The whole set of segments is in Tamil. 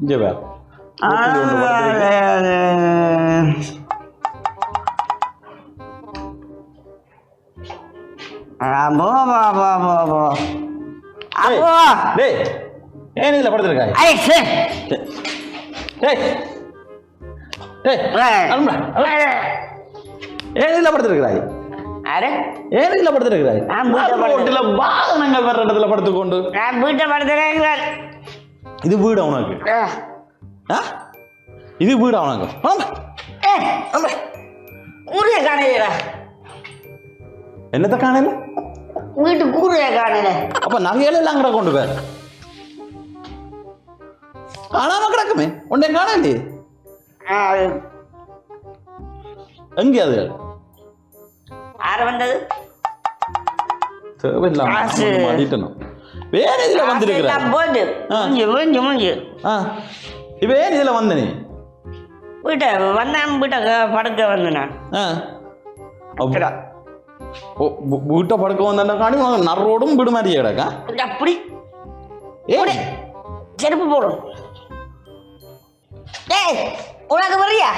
இங்கே வேற டேய் ஏன் இதில் படுத்துருக்காய்? டேய் டேய் அரும்பா ஏன் இதில் படுத்துருக்கிறாய் ஏன் இதில் படுத்துருக்கிறாய் நான் வாகனங்கள் வர்ற இடத்துல படுத்துக்கொண்டு. நான் வீட்டை இது வீடு உனக்கு? இது வீடு உனக்கு? கூறிய காணையில என்னத்த காணல வீட்டு கூறிய காணையில அப்ப நகையில எல்லாம் கூட கொண்டு போய். காணாம கிடக்குமே. உன்னை காணலையே எங்கே அது? யார் வந்தது. தேவையில்லாம மாட்டிட்டணும் வேற இதுல வந்திருக்கிற? முடிஞ்சு முடிஞ்சு ஆ. இப்ப ஏன் இதுல வந்த நீ? வீட்டை வந்தேன் வீட்டை படுக்க வந்து நான் ஆ. அப்ப- ஓ வீட்டை படுக்க வந்த காணி நரோடும் வீடு மாதிரி கிடக்கா? அப்படி ஏ செருப்பு போடும் ஏய் உனக்கு வரியா?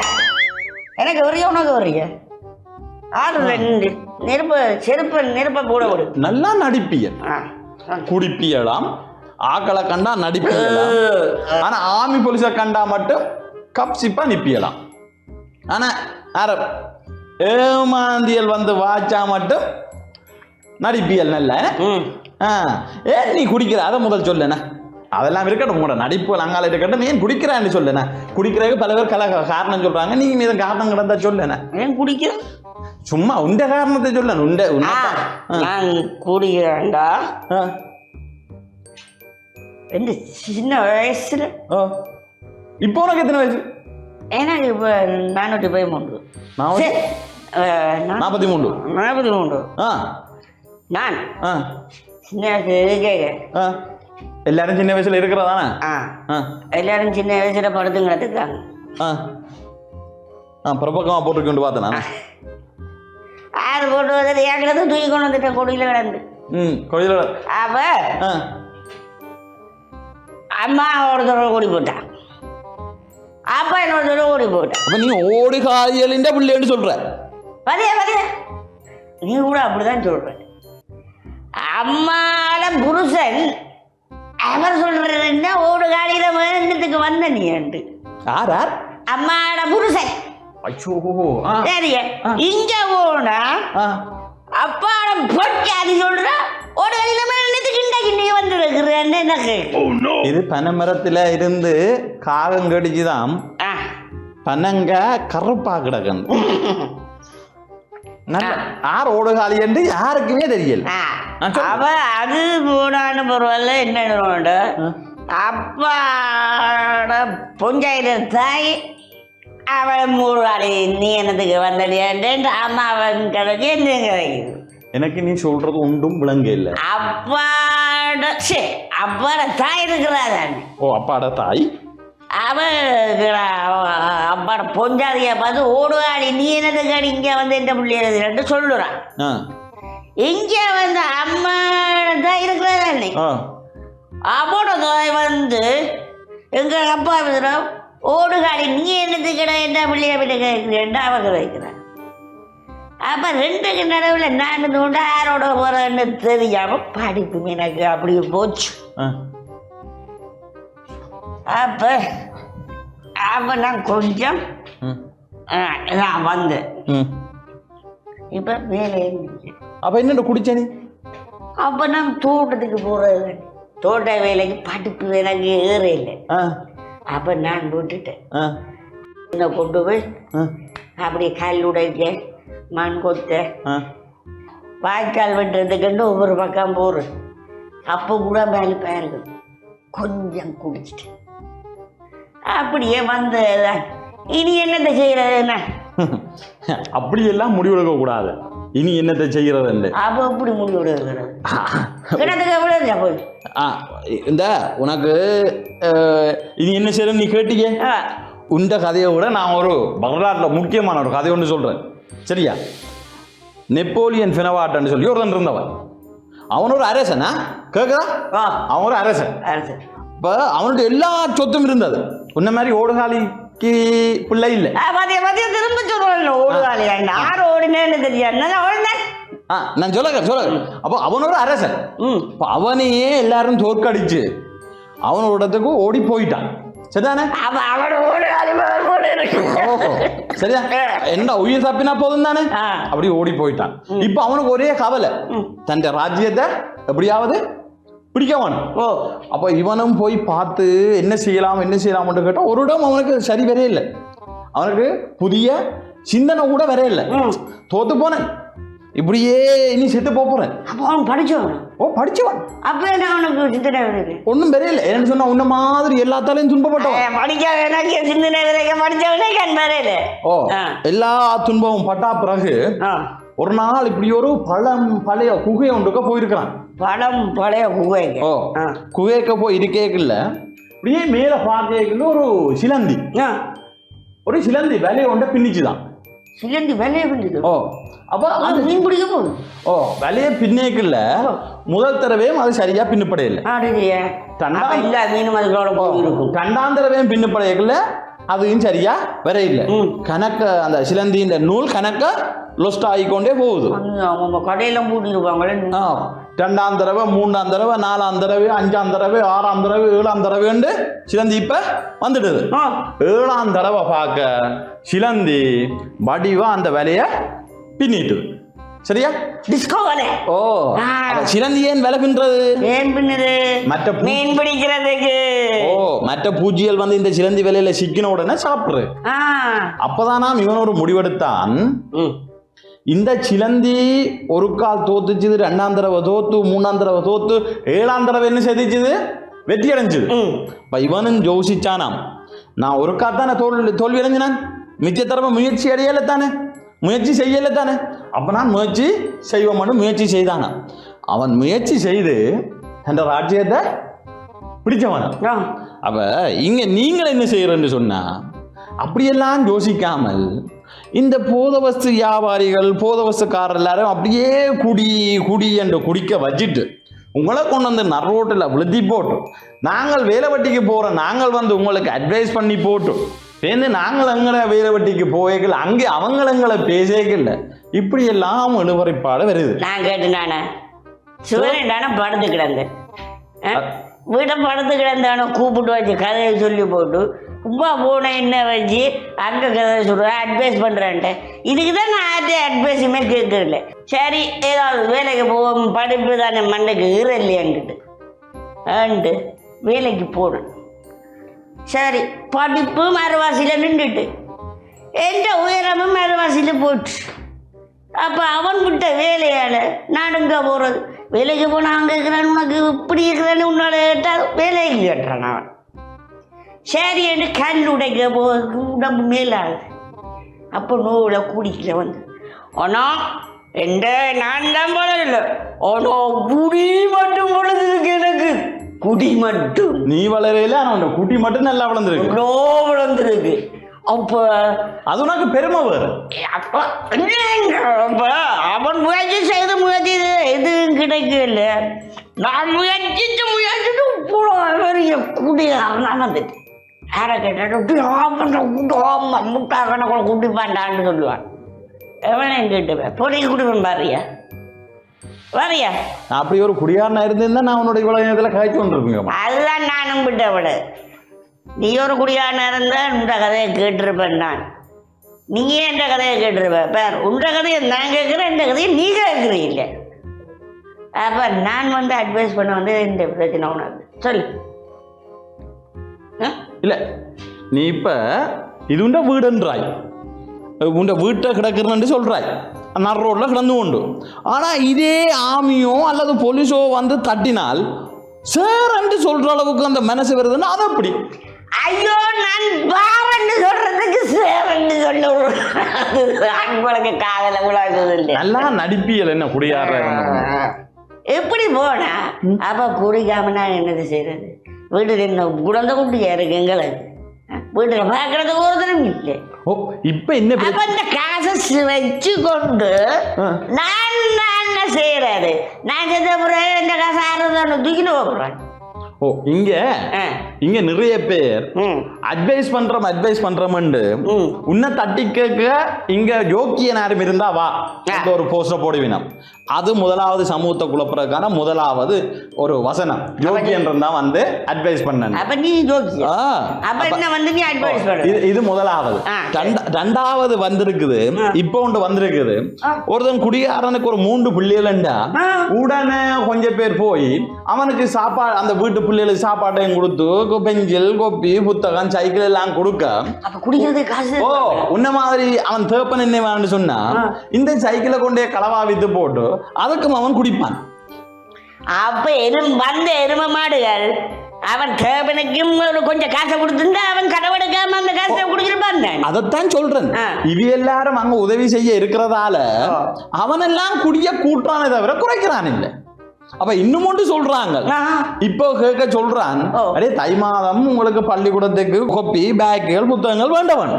எனக்கு வரியா உனக்கு வரியா? ஆறு நெருப்பு செருப்பு நெருப்பை போட விடு. நல்லா சொல்லு. குடிப்பியலாம். ஆக்களை கண்டா நடிப்பியலாம். ஆனா ஆமி போலீஸை கண்டா மட்டும் கப்சிப்பா நிப்பியலாம். ஆனா யார ஏமாந்தியல் வந்து வாச்சா மட்டும் நடிப்பியல் நல்ல. ஏன் நீ குடிக்கிற அதை முதல் சொல்லுண்ணே. அதெல்லாம் இருக்கட்டும் உங்களோட நடிப்பு அங்கால இருக்கட்டும் ஏன் குடிக்கிறான்னு சொல்லுண்ணே. குடிக்கிறதுக்கு பல பேர் கல காரணம் சொல்றாங்க நீங்க மீது காரணம் கிடந்தா சொல்லுண்ணே. ஏன் குடிக்கிற சும்மா உண்ட காரணத்தை சொல்லணும் உண்ட நான் குடிக்கிறேன்டா ஆ. ரெண்டு சின்ன வயசுல. இப்போ உனக்கு எத்தனை வயசு? எனக்கு இப்போ நானூற்றி பதிமூன்று. நாற்பத்தி மூணு நாற்பத்தி மூன்று. நான் சின்ன வயசு இருக்கேங்க. எல்லாரும் சின்ன வயசுல இருக்கிறதானே? எல்லாரும் சின்ன வயசுல படுத்து கிடத்துக்காங்க ஆ. ஆ பிரபக்கமாக போட்டுக்கொண்டு பார்த்தேனா? ஆறு போட்டு வந்துட்டு ஏங்கிறது தூக்கி கொண்டு வந்துட்டேன் கொடியில் கிடந்து. ம் கோயிலோட அப்ப அம்மா ஒரு தடவை ஓடி போட்டான் அப்பா இன்னொரு தடவை ஓடி போட்டான் அப்போ நீ ஓடி காயலின்ற பிள்ளைன்னு சொல்ற. பதியா பதியா. நீ கூட அப்படிதான் சொல்ற. அம்மாட புருஷன் அவர் சொல்றதுன்னா ஓடு காலியில வேண்டத்துக்கு வந்த நீ என்று. யார் யார்? அம்மாட புருஷன். ஐயோ. சரிய ஆ. இங்க போனா அப்பாட சொல்ற காலியில வேண்டத்துக்கு இன்றைக்கு நீ வந்திருக்கிறேன்னு எனக்கு. இது பனைமரத்துல இருந்து காகம் கடிச்சுதான் பனங்க கருப்பா கிடக்கணும் நல்ல யார் ஓடுகாலி என்று யாருக்குமே தெரியல. அவ அது போனான்னு பரவாயில்ல என்ன அப்பாட பொஞ்சாயிர தாய். அவளை மூடுவாடி நீ என்னத்துக்கு வந்தடியாண்டு அம்மா அவன் கிடைச்சி என்ன கிடைக்குது எனக்கு நீ சொல்றது ஒன்றும் விளங்க இல்லை அப்பாட சே அப்பாட தாய் இருக்கிறா தானே ஓ அப்பாட தாய் அவ இருக்கிறா, அவ- அப்பாட பொஞ்சாதிய பார்த்து ஓடுவாடி நீ என்னத்துக்கு அடி இங்கே வந்து என்ன பிள்ளைய சொல்லுறான் ஆ இங்க வந்து அம்மா தான் இருக்கிறா தானே அவனோட வந்து எங்க அப்பா இருக்கிற ஓடுகாடி நீ என்னது கிட என்ன பிள்ளைய பிள்ளை அவங்க வைக்கிறான் அப்ப ரெண்டுக்கு நடுவில் நான் உண்டு யாரோட போறேன்னு தெரியாம படிப்பு எனக்கு அப்படியே போச்சு. அப்போ அப்போ நான் கொஞ்சம் நான் வந்தேன். இப்போ வேலை அப்போ என்னென்ன குடிச்ச நீ? அப்போ நான் தோட்டத்துக்கு போகிறது தோட்ட வேலைக்கு படிப்பு எனக்கு ஏற இல்லை. ஆ. அப்போ நான் விட்டுட்டேன். என்னை கொண்டு போய் ஆ. அப்படியே கல் உடைக்க மண் கொத்த வாய்க்கால் வெட்டுறதுக்குண்டு ஒவ்வொரு பக்கம் போகிறேன் அப்போ கூட மேலே பாருங்க கொஞ்சம் குடிச்சிட்டு. அப்படியே வந்ததுதான் இனி என்னத்தை செய்யறதுன்னா அப்படியெல்லாம் முடிவெடுக்க கூடாது இனி என்னத்தை செய்யறதுண்டு அப்போ எப்படி முடிவு ஆ இந்த உனக்கு இனி என்ன செய்யணும் நீ கேட்டீங்க உண்ட கதையை விட நான் ஒரு வரலாற்றில் முக்கியமான ஒரு கதை ஒன்று சொல்கிறேன் சரியா நெப்போலியன் ஃபினவாட்டன்னு சொல்லி ஒருத்தன் இருந்தவன் அவன் ஒரு அரசனா கேட்குதா அவன் ஒரு அரசன் அரசு இப்போ அவனுடைய எல்லா சொத்தும் இருந்தது உன்ன மாதிரி ஓடுகாலிக்கு பிள்ளை இல்லை. ஆ மதியம் திரும்ப சொல்லுவாங்க ஓடுவாளியா யார் ஓடினேன்னு தெரியாது. ஓடினேன் ஆ நான் சொல்லுங்க சொல்லுங்க அப்போ அவன் ஒரு அரசன். ம். இப்போ அவனையே எல்லாரும் தோற்கடிச்சு அவனோட இடத்துக்கு ஓடி போயிட்டான். சரிதானே? சரியா? என்ன உயிர் தப்பினா போதும் தானே. அப்படி ஓடி போயிட்டான். இப்போ அவனுக்கு ஒரே கவலை. தன் ராஜ்யத்தை எப்படியாவது பிடிக்கவன். ஓ அப்போ இவனும் போய் பார்த்து என்ன செய்யலாம் என்ன செய்யலாம்னு கேட்டால் ஒரு இடம் அவனுக்கு சரி வரே இல்லை. அவனுக்கு புதிய சிந்தனை கூட வரே இல்லை. தோத்து போனேன். இப்படியே இனி செத்து போறேன். அப்போ அவன் படிச்சவன். ஓ படிச்சவன். அப்போ என்ன அவனுக்கு சிந்தனை வருது? ஒன்றும் பெரிய இல்லை. என்னன்னு சொன்னா உன்ன மாதிரி எல்லாத்தாலையும் துன்பப்பட்டவன். படிக்க சிந்தனை படிச்சவனே கண் வரையில ஓ. எல்லா துன்பமும் பட்டா பிறகு ஒரு நாள் இப்படி ஒரு பழம் பழைய குகை ஒன்றுக்க போயிருக்கிறான். படம் பழைய குகைங்க ஓ. குகைக்க போய் இருக்கேக்குள்ள இப்படியே மேலே பார்க்கல ஒரு சிலந்தி. ஆ. ஒரு சிலந்தி வேலையை ஒன்றை பின்னிச்சுதான். சிலந்தி வேலையை பண்ணிது ஓ அப்போ அது மீன் பிடிக்க போகுது ஓ வேலையை பின்னேக்குள்ள முதல் தடவையும் அது சரியா பின்னப்படையில்லை இல்ல மீன் அதுகளோட இருக்கும் ரெண்டாம் தடவையும் பின்னப்படையக்குள்ள அதுவும் சரியா வரையில்லை ம். கணக்க அந்த சிலந்தியின் நூல் கணக்க லொஸ்ட் ஆகிக்கொண்டே போகுது. கடையில பூட்டிருப்பாங்களே ஆ ரெண்டாம் தடவை மூணாம் தடவை நாலாம் தடவை அஞ்சாம் தடவை ஆறாம் தடவை ஏழாம் தடவைண்டு சிலந்தி இப்ப வந்துடுது. ஆ. ஏழாம் தடவை பார்க்க சிலந்தி வடிவா அந்த வேலையை பின்னிட்டுது சரியா? டிஸ்கோ வேலை ஓ சிலந்தி ஏன் வேலை பின்றது ஏன் பின்னுது? மற்ற மீன் பிடிக்கிறதுக்கு. ஓ மற்ற பூச்சிகள் வந்து இந்த சிலந்தி வேலையில சிக்கின உடனே சாப்பிடுறது ஆ. அப்பதான் நாம் இவன் ஒரு முடிவெடுத்தான் இந்த சிலந்தி ஒரு கால் தோத்துச்சுது ரெண்டாம் தடவை தோத்து மூணாம் தடவை தோத்து ஏழாம் தடவை என்ன செதிச்சுது? வெற்றி அடைஞ்சுது. இப்போ இவனும் யோசிச்சானாம் நான் ஒரு தானே தோல்வி தோல்வி அடைஞ்சினான்? மிச்ச தடவை முயற்சி அடையலை தானே முயற்சி செய்யலை தானே அப்போ நான் முயற்சி செய்வோம்னு முயற்சி செய்தானாம் அவன் முயற்சி செய்து அந்த ராஜ்யத்தை பிடிச்சவன். அப்ப இங்க நீங்கள் என்ன செய்யறன்னு சொன்னா அப்படியெல்லாம் யோசிக்காமல் இந்த போதவஸ்து வியாபாரிகள் போதவஸ்துக்காரர் எல்லாரும் அப்படியே குடி குடி என்று குடிக்க வச்சிட்டு உங்களை கொண்டு வந்து நரோட்டில் விழுத்தி போட்டு நாங்கள் வேலை வட்டிக்கு போகிறோம் நாங்கள் வந்து உங்களுக்கு அட்வைஸ் பண்ணி போட்டு சேர்ந்து நாங்கள் எங்களை வேலை வட்டிக்கு போய்க்கல அங்கே அவங்கள எங்களை பேசேக்கல இப்படியெல்லாம் இழுவறைப்பாடு வருது. நான் கேட்டு நானே. சிவன் தானே படுத்து கிடந்து வீட்டை படுத்து கிடந்தானோ கூப்பிட்டு வச்சு கதையை சொல்லி போட்டு உமா போன என்ன வச்சு அங்கே கதை சொல்கிறேன் அட்வைஸ் பண்ணுறேன்ட்டு இதுக்கு தான் நான் யார்ட்டையும் அட்வைஸுமே கேட்கறதில்ல. சரி ஏதாவது வேலைக்கு போவோம் படிப்பு தானே மண்டைக்கு ஈர இல்லையான்ட்டு ஆண்டு வேலைக்கு போனேன். சரி படிப்பு மறுவாசியில் நின்றுட்டு. எந்த உயரமும் மறுவாசியில் போச்சு. அப்போ அவன் விட்ட வேலையால் நான் எங்கே போகிறது வேலைக்கு போனால் அங்கே இருக்கிறான் உனக்கு இப்படி இருக்கிறான்னு உன்னோட கேட்டால் வேலைக்கு கேட்டான் அவன்? சரி என்று கல் உடைக்க போ உடம்பு மேலாது அப்போ நோவில் குடிக்கல வந்து ஆனால் எந்த நான் தான் போடல ஆனால் குடி மட்டும் பொழுதுக்கு எனக்கு. குடி மட்டும். நீ வளரையில அவனோட குட்டி மட்டும் நல்லா வளர்ந்துருக்கு. இவ்வளோ விழுந்துருக்கு அப்போ அது உனக்கு பெருமை வேறு அப்போ அவன் முயற்சி செய்து முயற்சி எதுவும் கிடைக்கல. நான் முயற்சித்து முயற்சிட்டு இவ்வளோ பெரிய குடிகாரனாக வந்துட்டு யாரை கேட்டாலும் முட்டா கணக்கில் குடிப்பான்டான்னு சொல்லுவான். எவனை கேட்டுவேன் பொறி குடிப்பேன் பாரியா வரியா? நான் அப்படி ஒரு குடியாரனா இருந்திருந்தா நான் உன்னோட இவ்வளவு நேரத்தில் காய்ச்சி கொண்டிருப்பீங்க அதுதான் நானும் விட்ட விட நீ ஒரு குடியான இருந்தால் இந்த கதையை கேட்டிருப்பேன் நான். நீ ஏன் இந்த கதையை கேட்டிருப்ப? பேர் உண்ட கதையை நான் கேட்குறேன் இந்த கதையை நீ கேட்குறீங்க. அப்போ நான் வந்து அட்வைஸ் பண்ண வந்து இந்த பிரச்சனை உனக்கு. சொல்லு. ஆ? நீ இப்போ இது உண்ட வீடுன்றாய். உண்ட வீட்டை கிடக்குறன்னு சொல்கிறாய் நர் ரோட்டில் கிடந்து கொண்டு ஆனால் இதே ஆமியோ அல்லது போலீஸோ வந்து தட்டினால் சேரன்ட்டு சொல்கிற அளவுக்கு அந்த மனசு வருதுன்னா அது அப்படி ஐயோ நான் பாரன்னு சொல்றதுக்கு சேரன்னு சொல்ல அன்பழக காதல இல்லை நல்லா நடிப்பியல் என்ன குடியார எப்படி போனா? அப்ப குடிக்காம நான் என்னது செய்யறது வீட்டுல என்ன குழந்தை குட்டியா இருக்கு எங்களுக்கு? வீட்டுல பாக்குறது ஒருத்தரும் இல்லை. ஓ இப்ப என்ன அப்ப? இந்த காசை வச்சு கொண்டு. நான் நான் என்ன செய்யறது நான் செத்த பிறகு இந்த காசை ஆறுதான் தூக்கிட்டு போறேன். ஓ இங்க? இங்க நிறைய பேர் அட்வைஸ் பண்றோம் அட்வைஸ் பண்றோம்னு. உன்னை தட்டி கேட்க இங்க யோக்கிய நேரம் இருந்தா வா. ஒரு போஸ்டர் போடுவினம். அது முதலாவது சமூகத்தை குழப்பறதுக்கான முதலாவது ஒரு வசனம். யோக்கியன் இருந்தா வந்து அட்வைஸ் பண்ண அப்ப நீ ஜோக்கி அப்ப என்ன வந்து நீ அட்வைஸ் இது பண்ணு? இது முதலாவது. ரெண்டாவது வந்திருக்குது. இப்போ ஒன்று வந்திருக்குது. ஒருத்தன் குடியாரனுக்கு ஒரு மூன்று பிள்ளைகளண்டா. உடனே கொஞ்சம் பேர் போய் அவனுக்கு சாப்பாடு அந்த வீட்டு பிள்ளைகளுக்கு சாப்பாட்டையும் கொடுத்து பெஞ்சில் கொப்பி புத்தகம் சைக்கிள் எல்லாம் கொடுக்க. ஓ உன்ன மாதிரி அவன் தேப்பன் என்ன சொன்னா. இந்த சைக்கிளை கொண்டே களவா வித்து போட்டு அதுக்கும் அவன் குடிப்பான் அப்ப எரும் வந்த எரும மாடுகள் அவன் கேபனுக்கும் கொஞ்சம் காசை கொடுத்துருந்தா அவன் கடவெடுக்காம அந்த காசை குடிச்சிருப்பான் தானே. அதைத்தான் சொல்றேன். இவ எல்லாரும் அங்க உதவி செய்ய இருக்கிறதால. அவனெல்லாம் குடிய கூட்டுறானே தவிர குறைக்கிறான் இல்ல அப்ப இன்னும் ஒன்று சொல்றாங்க. இப்போ கேட்க சொல்றான். அடே தை மாதம் உங்களுக்கு பள்ளிக்கூடத்துக்கு கொப்பி பேக்குகள் புத்தகங்கள் வேண்டவன்.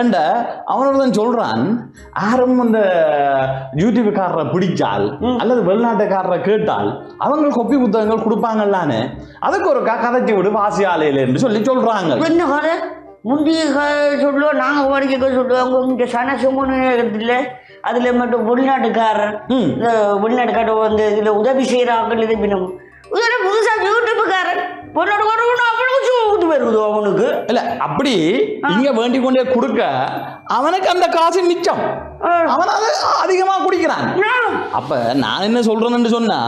என்ற அவனோட சொல்றான் யாரும் அந்த யூடியூப்காரரை பிடிச்சால் அல்லது வெளிநாட்டுக்காரரை கேட்டால் அவங்க கொப்பி புத்தகங்கள் கொடுப்பாங்கல்லான்னு அதுக்கு ஒரு கதைச்சி விடு வாசி ஆலையில என்று சொல்லி சொல்றாங்க முந்தைய சொல்லுவோம் நாங்கள் படிக்க சொல்லுவாங்க இங்கே சனசுமுன்னு இல்லை அதில் மட்டும் வெளிநாட்டுக்காரர். இந்த வெளிநாட்டுக்காரர் வந்து இதில் உதவி செய்கிறாங்க இது பின்னும் இதில் புதுசாக யூடியூப்புக்காரன் பொண்ணோட கொண்டு அவ்வளவு ஊத்து வருது அவனுக்கு இல்ல அப்படி இங்க வேண்டிக் கொண்டே கொடுக்க அவனுக்கு அந்த காசு மிச்சம். அவன் அதை அதிகமா குடிக்கிறான். அப்ப நான் என்ன சொல்றேன்னு சொன்னா.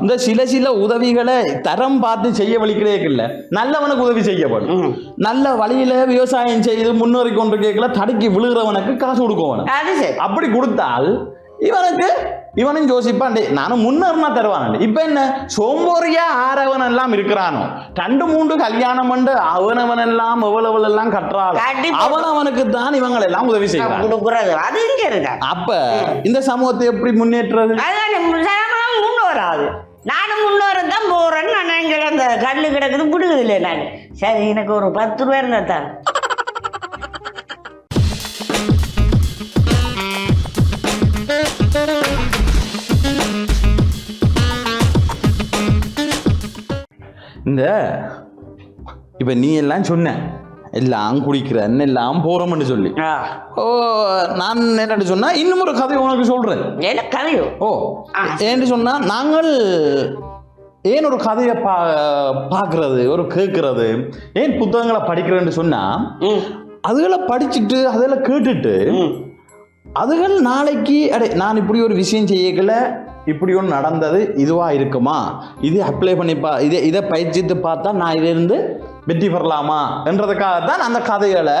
இந்த சில சில உதவிகளை தரம் பார்த்து செய்ய வழிக்கிறே இல்ல. நல்லவனுக்கு உதவி செய்யப்படும். நல்ல வழியில விவசாயம் செய்து முன்னேறி கொண்டு கேட்கல தடுக்கி விழுகிறவனுக்கு காசு கொடுக்கணும் சரி. அப்படி கொடுத்தால் இவனுக்கு இவனும் யோசிப்பான் நானும் முன்னேறினா தருவான் இப்ப என்ன? சோம்போரியா ஆறவன் எல்லாம் இருக்கிறானோ? ரெண்டு மூன்று கல்யாணம் பண்ணு அவனவன் எல்லாம் எவ்வளவு எல்லாம் கட்டுறாள் கண்டிப்பா. அவன் அவனுக்கு தான் இவங்களை எல்லாம் உதவி கொடுக்குறது அது இங்கே இருக்கா? அப்ப இந்த சமூகத்தை எப்படி முன்னேற்றுறது? அதான் சரமாக முன்ன வராது. நானும் முன்னோர தான் போகிறேன்னு நான் இங்கே அந்த கல் கிடக்குது பிடுங்குது இல்லை நான்? சரி எனக்கு ஒரு பத்து ரூபா இருந்தா தான் இந்த இப்ப நீ எல்லாம் சொன்ன எல்லாம் குடிக்கிறேன் எல்லாம் போறோம்னு சொல்லி. ஓ நான் என்னன்னு சொன்னா இன்னும் ஒரு கதை உனக்கு சொல்றேன். என்ன கதையோ? ஓ. ஏன்னு சொன்னா நாங்கள் ஏன் ஒரு கதையை பா பார்க்கறது ஒரு கேட்கறது ஏன் புத்தகங்களை படிக்கிறேன்னு சொன்னா அதுகளை படிச்சுட்டு அதில் கேட்டுட்டு அதுகள் நாளைக்கு அடே நான் இப்படி ஒரு விஷயம் செய்யக்கல இப்படி ஒன்று நடந்தது இதுவாக இருக்குமா? இது அப்ளை பண்ணி பா இதை இதை பயிற்சித்து பார்த்தா நான் இதிலிருந்து வெற்றி பெறலாமா? என்றதுக்காகத்தான் அந்த கதைகளை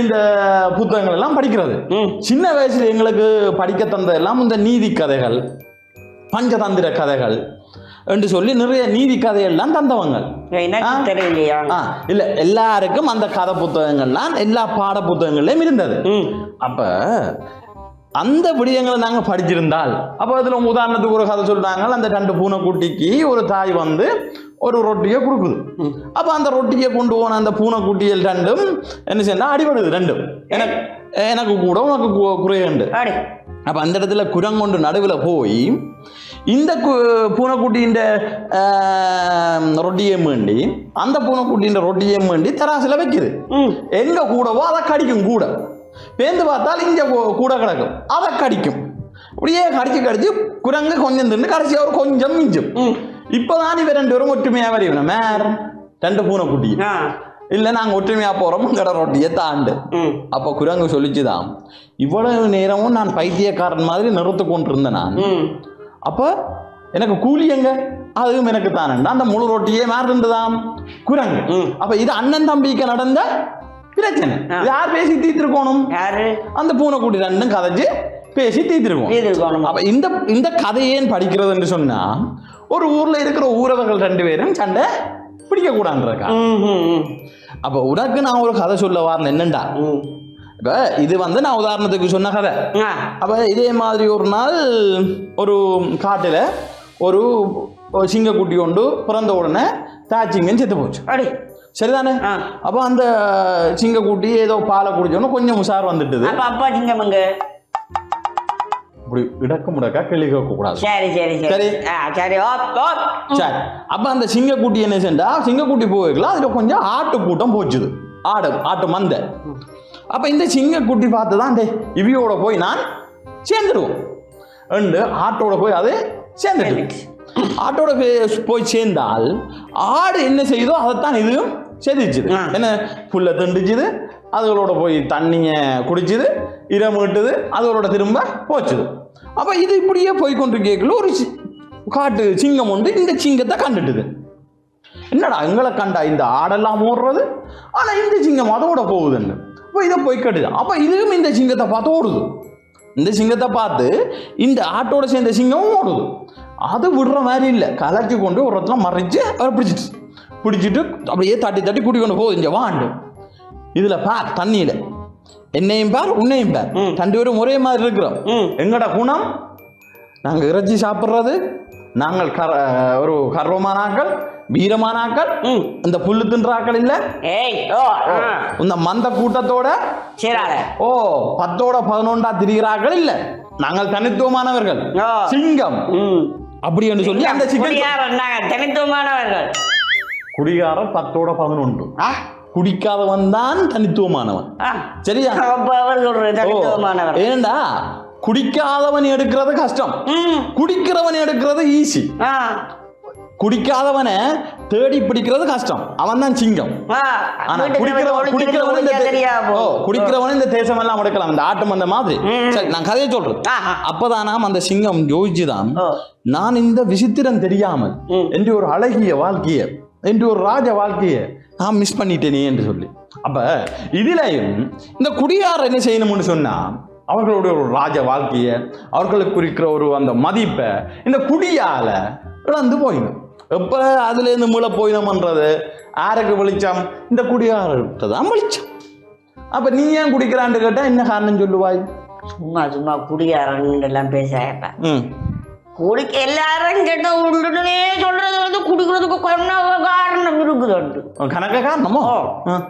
இந்த புத்தகங்கள் எல்லாம் படிக்கிறது. சின்ன வயசுல எங்களுக்கு படிக்க தந்ததெல்லாம் இந்த நீதி கதைகள் பஞ்சதந்திர கதைகள் என்று சொல்லி நிறைய நீதி கதையெல்லாம் தந்தவங்க இல்ல எல்லாருக்கும் அந்த கதை புத்தகங்கள்லாம் எல்லா பாட புத்தகங்கள்லயும் இருந்தது அப்ப அந்த விடயங்களை நாங்க படிச்சிருந்தால். அப்ப அதுல உதாரணத்துக்கு ஒரு கதை சொல்றாங்க அந்த ரெண்டு பூனைக்குட்டிக்கு ஒரு தாய் வந்து ஒரு ரொட்டியை கொடுக்குது. அப்ப அந்த ரொட்டியை கொண்டு போன அந்த பூனைக்குட்டிகள் ரெண்டும் என்ன செய்யணும் அடிபடுது ரெண்டும். எனக்கு எனக்கு கூட உனக்கு குறையுண்டு. அப்ப அந்த இடத்துல குரங்கொண்டு நடுவில் போய் இந்த பூனைக்குட்டியின் ரொட்டியை வேண்டி அந்த பூனைக்குட்டியின் ரொட்டியை வேண்டி தராசில் வைக்குது. எங்க கூடவோ அதை கடிக்கும் கூட. பேந்து பார்த்தால் இங்க கூட கிடக்கும். அதை கடிக்கும். அப்படியே கடிச்சு கடிச்சு குரங்கு கொஞ்சம் தின்னு கடைசியா ஒரு கொஞ்சம் மிஞ்சும். இப்போதான் இவ ரெண்டு பேரும் ஒற்றுமையா வரையணும் மேர். ரெண்டு பூனைக்குட்டி ஆ. இல்ல நாங்க ஒற்றுமையா போறோம் கடை ரொட்டியை தாண்டு. அப்ப குரங்கு சொல்லிச்சுதான் இவ்வளவு நேரமும் நான் பைத்தியக்காரன் மாதிரி நிறுத்து கொண்டிருந்தேன் நான். அப்ப எனக்கு கூலி எங்க? அதுவும் எனக்கு தானே அந்த முழு ரொட்டியே மாறுண்டுதாம் குரங்கு. அப்ப இது அண்ணன் தம்பிக்கு நடந்த பிரச்சனை. யார் பேசி தீர்த்திருக்கணும்? யாரு? அந்த பூனைக்குட்டி ரெண்டும் கதைச்சு பேசி தீர்த்திருக்கோம். அப்ப இந்த இந்த கதை ஏன் படிக்கிறதுன்னு சொன்னா ஒரு ஊர்ல இருக்கிற ஊரவர்கள் ரெண்டு பேரும் சண்டை பிடிக்க கூடாதுன்றக்கா அப்ப உனக்கு நான் ஒரு கதை சொல்ல வரல என்னண்டா? இப்ப இது வந்து நான் உதாரணத்துக்கு சொன்ன கதை. அப்ப இதே மாதிரி ஒரு நாள் ஒரு காட்டுல ஒரு ஒரு சிங்கக்குட்டி ஒன்று பிறந்த உடனே தாச்சிங்கன்னு செத்து போச்சு. அடி. சரிதானே. அப்போ அந்த சிங்கக்குட்டி ஏதோ பாலை குடிச்சோன்னு கொஞ்சம் உஷார் வந்துட்டுது. அப்ப அப்பா சிங்கமங்க. இப்படி இடக்க முடக்கா கேள்வி கேட்க கூடாது சரி சரி சரி. சரி. ஆ சரி அப்ப அந்த சிங்கக்குட்டி என்ன செஞ்சா சிங்கக்குட்டி போயிருக்கலாம் அதுல கொஞ்சம் ஆட்டு கூட்டம் போச்சுது. ஆடு ஆட்டு மந்தை. அப்ப இந்த சிங்கக்குட்டி பார்த்து தான் டே இவியோட போய் நான் சேர்ந்துருவோம். ரெண்டு ஆட்டோட போய் அது சேர்ந்துட்டு ஆட்டோட போய் போய் சேர்ந்தால் ஆடு என்ன செய்யுதோ அதைத்தான் இதுவும் செதிச்சுது. என்ன? புல்லை திண்டுச்சுது அதுகளோட போய் தண்ணிய குடிச்சுது இரமிட்டுது அதுகளோட திரும்ப போச்சுது. அப்ப இது இப்படியே போய் கொண்டு கேட்கல ஒரு காட்டு சிங்கம் உண்டு இந்த சிங்கத்தை கண்டுட்டுது. என்னடா எங்களை கண்டா இந்த ஆடெல்லாம் ஓடுறது? ஆனா இந்த சிங்கம் அதோட போகுதுன்னு. அப்போ இதை போய் கட்டுது அப்ப இதுவும் இந்த சிங்கத்தை பார்த்து ஓடுது. இந்த சிங்கத்தை பார்த்து இந்த ஆட்டோட சேர்ந்த சிங்கமும் ஓடுது. அது விடுற மாதிரி இல்லை. கலக்கி கொண்டு ஒரு இடத்துல மறைச்சு அவரை பிடிச்சிட்டு பிடிச்சிட்டு அப்படியே தட்டி தட்டி கூட்டி கொண்டு போகுது இங்க வாண்டு. இதுல பார் தண்ணியில. என்னையும் பார் உன்னையும் பார். ரெண்டு பேரும் ஒரே மாதிரி இருக்கிறோம். எங்கட குணம்? நாங்கள் இறைச்சி சாப்பிட்றது நாங்கள் கர ஒரு கர்வமானாக்கள் வீரமானாக்கள் இந்த புல்லு தின்றாக்கள் இல்ல? இந்த மந்த கூட்டத்தோட ஓ பத்தோட பதினொன்றா திரிகிறார்கள் இல்ல? நாங்கள் தனித்துவமானவர்கள். சிங்கம். அப்படி என்று சொல்லி அந்த நாங்கள் தனித்துவமானவர்கள். குடிகாரன் பத்தோட பதினொன்று. குடிக்காதவன் தான் தனித்துவமானவன். சரியா? தனித்துவமானவர். ஏண்டா? குடிக்காதவன் எடுக்கிறது கஷ்டம். குடிக்கிறவன் எடுக்கிறது ஈஸி. குடிக்காதவனை தேடி பிடிக்கிறது கஷ்டம். அவன் தான் சிங்கம் ஆனா குடிக்கிறவன் குடிக்கிறவன் இந்த தேசம் எல்லாம் எடுக்கலாம் இந்த ஆட்டம் அந்த மாதிரி. சரி நான் கதையை சொல்றேன். அப்பதான் நாம் அந்த சிங்கம் யோசிச்சுதான். நான் இந்த விசித்திரம் தெரியாமல். என்று ஒரு அழகிய வாழ்க்கைய என்று ஒரு ராஜ வாழ்க்கைய நான் மிஸ் பண்ணிட்டேனே என்று சொல்லி. அப்ப இதுலயும் இந்த குடியார் என்ன செய்யணும்னு சொன்னா அவர்களுடைய ஒரு ராஜ வாழ்க்கைய அவர்களுக்கு இருக்கிற ஒரு அந்த மதிப்பை இந்த குடியால இழந்து போயிடும். எப்ப அதுல இருந்து மூளை போயினோம்ன்றது யாருக்கு வெளிச்சம்? இந்த குடியார்கிட்ட தான் வெளிச்சம். அப்ப நீ ஏன் குடிக்கிறான்னு கேட்டா என்ன காரணம் சொல்லுவாய்? சும்மா சும்மா குடியாரன் எல்லாம் பேசாயப்பா குடிக்க எல்லாரும் கேட்ட உண்டுனே சொல்றது வந்து குடிக்கிறதுக்கு கொஞ்சம் காரணம் இருக்குதுண்டு. கணக்க காரணமோ.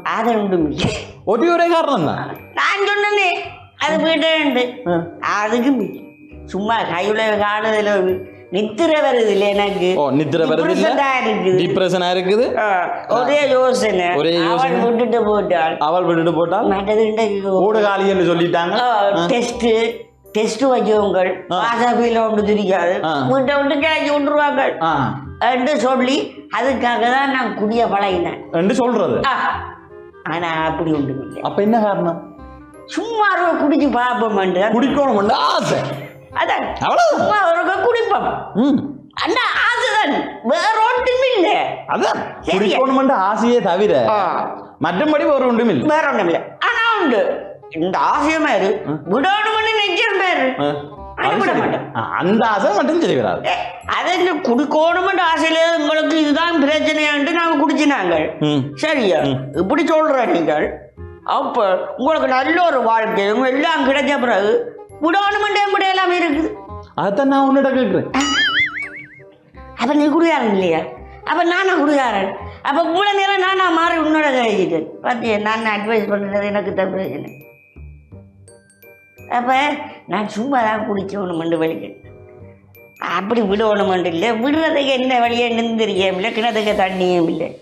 அது இல்லை ஒரே ஒரே காரணம் தான் நான் சொன்னனே அது போயிட்டேன்ட்டு ஆ. அதுக்கும். இல்லை. சும்மா கையில காலதுல நித்திர வருது இல்லை எனக்கு. ஓ நித்திர வருது இல்ல டிப்ரெஷனா இருக்குது? ஒரே யோசனை. ஒரே யோசனை. விட்டுட்டு போட்டாள். அவள் விட்டுட்டு மற்றது ஓடுகாலி என்று சொல்லிட்டாங்க? டெஸ்ட் டெஸ்ட் வச்சவங்க. வாசாபியில் ஒன்று ஆ. வீட்டை விட்டு கிளச்சி விட்டுருவாங்க என்று சொல்லி அதுக்காக தான் நான் குடிய பழகினேன். என்று சொல்றது. ஆனா அப்படி இல்லை. அப்ப என்ன காரணம்? சும்மா ஒரு குடிச்சு பார்ப்போம் குடிக்கணும் ஆசை. அதான். சும்மா ஒரு குடிப்போம். அந்த ஆசைதான். வேற ஒன்றும் இல்லை. அதான்? குடிக்கணும் ஆசையே தவிர. மற்றபடி ஒரு ஒன்றும் இல்லை. வேற ஒன்றும் இல்லை. ஆனா உண்டு. இந்த ஆசையும் பேரு விடணும்னு நிச்சயம் பேரு அந்த ஆசை மட்டும் ஏ, அது குடிக்கணுமென்ற ஆசையில உங்களுக்கு இதுதான் பிரச்சனையான்ட்டு நாங்கள் குடிச்சினாங்க சரியா? இப்படி சொல்ற நீங்கள் அப்ப உங்களுக்கு நல்ல ஒரு வாழ்க்கை எல்லாம் கிடைச்ச பிறகு விடணுமெண்டே இப்படி எல்லாம் இருக்குது. அதைத்தான் நான் உன்னிட்ட கேட்குறேன். அப்ப நீ குடியாரன் இல்லையா? அப்ப நானா குடியாரன் அப்ப இவ்வளவு நேரம் நானா மாறி உன்னோட கழிச்சிட்டேன் பார்த்தியா நான் அட்வைஸ் பண்ணுறது எனக்கு தான் பிரச்சனை. அப்ப நான் சும்மா தான் குடிச்சோணுமெண்டு வலிக்கு அப்படி விடணுமெண்டு இல்லை. விடுறதுக்கு என்ன வழியே தெரியும் இல்லை கிணத்துக்கு தண்ணியும் இல்லை.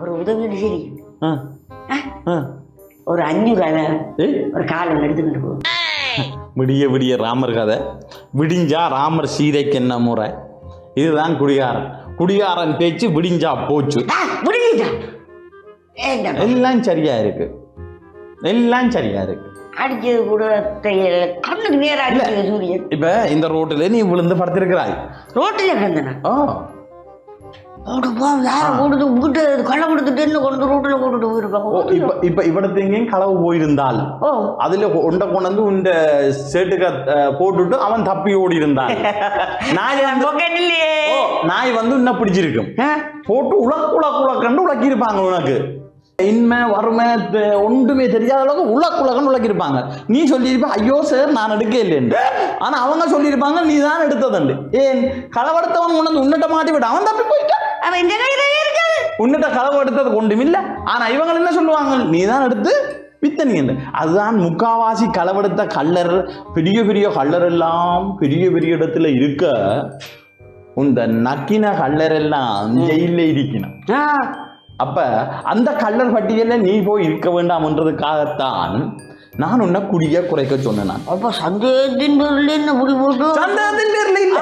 ஒரு உதவி சரி. ஆ. ஆ, ஆ. ஒரு அஞ்சூறு அதை ஏய் ஒரு காலம் எடுத்துக்கிட்டு போ. விடிய விடிய ராமர் கதை. விடிஞ்சா ராமர் சீதைக்கு என்ன முறை? இதுதான் குடிகாரன். குடிகாரன் பேச்சு விடிஞ்சா போச்சு. எல்லாம் சரியா இருக்கு. எல்லாம் சரியா இருக்கு. அடிச்சது கூட கண்ணுக்கு நேரம் அடிச்சது சூரியன். இப்ப இந்த ரோட்டுல நீ விழுந்து படுத்திருக்கிறாய். ரோட்டுல கிடந்தனா? ஓ ரோடு போ விட்டு களை கொடுத்துட்டு என்ன கொண்டு ரோட்டில் போட்டுட்டு போயிருப்பாங்க இப்போ இப்போ இவனத்து எங்கேயும் போயிருந்தால்? ஓ. அதில் ஒன்றை கொண்டு வந்து உண்ட சேட்டுக்க போட்டுட்டு அவன் தப்பி ஓடி இருந்தான் நாய் வந்து நாய் வந்து இன்னும் பிடிச்சிருக்கும். போட்டு உலக்கு உலக்கு உலக்கண்டு உலக்கியிருப்பாங்க உனக்கு. இன்மை வறுமை ஒன்றுமே தெரியாத அளவுக்கு உலக் உலகன்னு உலக்கியிருப்பாங்க நீ சொல்லியிருப்ப ஐயோ சார் நான் எடுக்க இல்லைன்னு ஆனா அவங்க சொல்லியிருப்பாங்க நீ தான் எடுத்ததுண்டு ஏன்? களவெடுத்தவன் கொண்டு வந்து உன்னிட்ட மாட்டி விட. அவன் தப்பி போயிட்டான் அவன் இருக்காது. உன்னிட்ட களவு எடுத்தது ஒன்றும் இல்லை ஆனா இவங்க என்ன சொல்லுவாங்க? நீ தான் எடுத்து வித்தனீங்க அதுதான் முக்காவாசி களவெடுத்த கள்ளர் பெரிய பெரிய கள்ளர் எல்லாம் பெரிய பெரிய இடத்துல இருக்க இந்த நக்கின கள்ளர் எல்லாம் ஜெயில இருக்கணும் அப்ப அந்த கள்ளர் பட்டியல்ல நீ போய் இருக்க வேண்டாம்ன்றதுக்காகத்தான் நான் உன்னை குடிய குறைக்க சொன்னேன் அப்ப சந்தேகத்தின் பேர்ல என்ன முடி போட்டு? சந்தேகத்தின் பேர்ல இல்ல.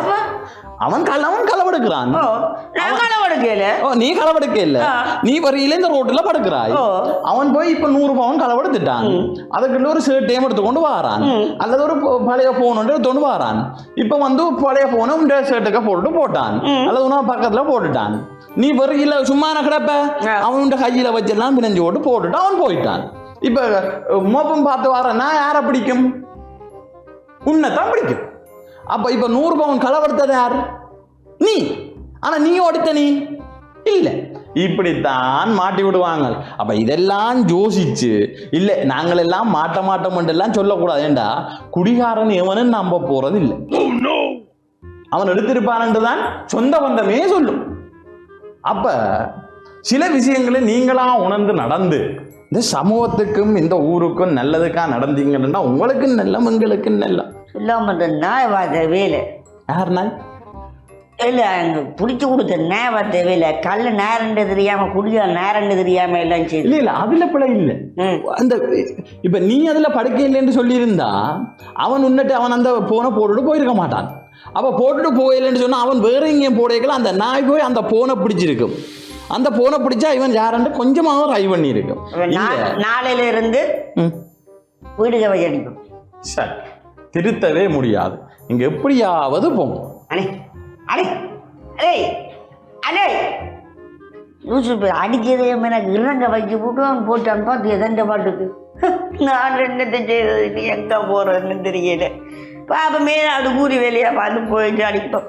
அவன் கள்ள அவன் களவெடுக்கிறான். ஓ நான் களவெடுக்கல? ஓ நீ. நீ வரையில இந்த ரோட்ல படுக்கிறாய். அவன் போய் இப்ப நூறு பவுன் களவெடுத்துட்டான். அதுக்குள்ள ஒரு ஷர்ட்டையும் எடுத்துக்கொண்டு வாரான். அல்லது ஒரு பழைய போன் ஒன்று எடுத்துக்கொண்டு வாரான். இப்ப வந்து பழைய போனை உண்ட ஷர்ட்டுக்கு போட்டுட்டு போட்டான். அல்லது உன பக்கத்துல போட்டுட்டான். நீ வரையில சும்மா நான் கிடப்ப ஆ. அவன் உண்ட கையில வச்செல்லாம் பிணைஞ்சு போட்டு போட்டுட்டு அவன் போயிட்டான். இப்ப மோப்பம் பார்த்து வாரேன்னா யாரை பிடிக்கும்? உன்னைத்தான் பிடிக்கும். அப்ப இப்ப நூறு பவுன் களவெடுத்தது யார்? நீ. ஆனா நீ ஒடுத்த நீ. இல்ல. இப்படித்தான் மாட்டி விடுவாங்க. அப்ப இதெல்லாம் யோசிச்சு இல்ல நாங்கள் எல்லாம் மாட்ட மாட்டோம் எல்லாம் சொல்லக்கூடாது. ஏண்டா? குடிகாரன் எவனும் நம்ப போறது இல்லை அவன் எடுத்திருப்பான் தான் சொந்த பந்தமே சொல்லும். அப்ப சில விஷயங்களை நீங்களா உணர்ந்து நடந்து இந்த சமூகத்துக்கும் இந்த ஊருக்கும் நல்லதுக்கா நடந்தீங்கன்னா உங்களுக்கு நல்ல எங்களுக்கு நல்ல. இல்லாம இந்த நாய் பார்த்த வேலை. யார் நாய் இல்லை அங்கே பிடிச்சி கொடுத்த பார்த்த வேலை கல்ல நேரண்டு தெரியாம குடியா நேரண்டு தெரியாம எல்லாம் செய்து. இல்ல இல்ல அதுல பிழை இல்ல. அந்த இப்ப நீ அதுல படுக்க இல்லைன்னு சொல்லியிருந்தா அவன் உன்னிட்டு அவன் அந்த போனை போட்டுட்டு போயிருக்க மாட்டான். அப்ப போட்டுட்டு போயில்லைன்னு சொன்னா அவன் வேற எங்கேயும் போடையக்கல அந்த நாய் போய் அந்த போனை பிடிச்சிருக்கும். அந்த போனை பிடிச்சா இவன் யாருன்னு கொஞ்சமாக ரை பண்ணி இருக்கும் நா- நாளையில இருந்து வீடு கவை அடிக்கும். சரி. திருத்தவே முடியாது. இங்க எப்படியாவது போகும் அடே அடே அடே. அடே லூசு எனக்கு இறங்க வச்சு போட்டு அவன் போட்டான் பார்த்து எதண்ட பாட்டுக்கு. நான் என்னத்தை செய்யறது நீ எங்க போறேன்னு தெரியல. பாப்பமே அது கூறி வேலையாக பார்த்து போயிட்டு அடிப்போம்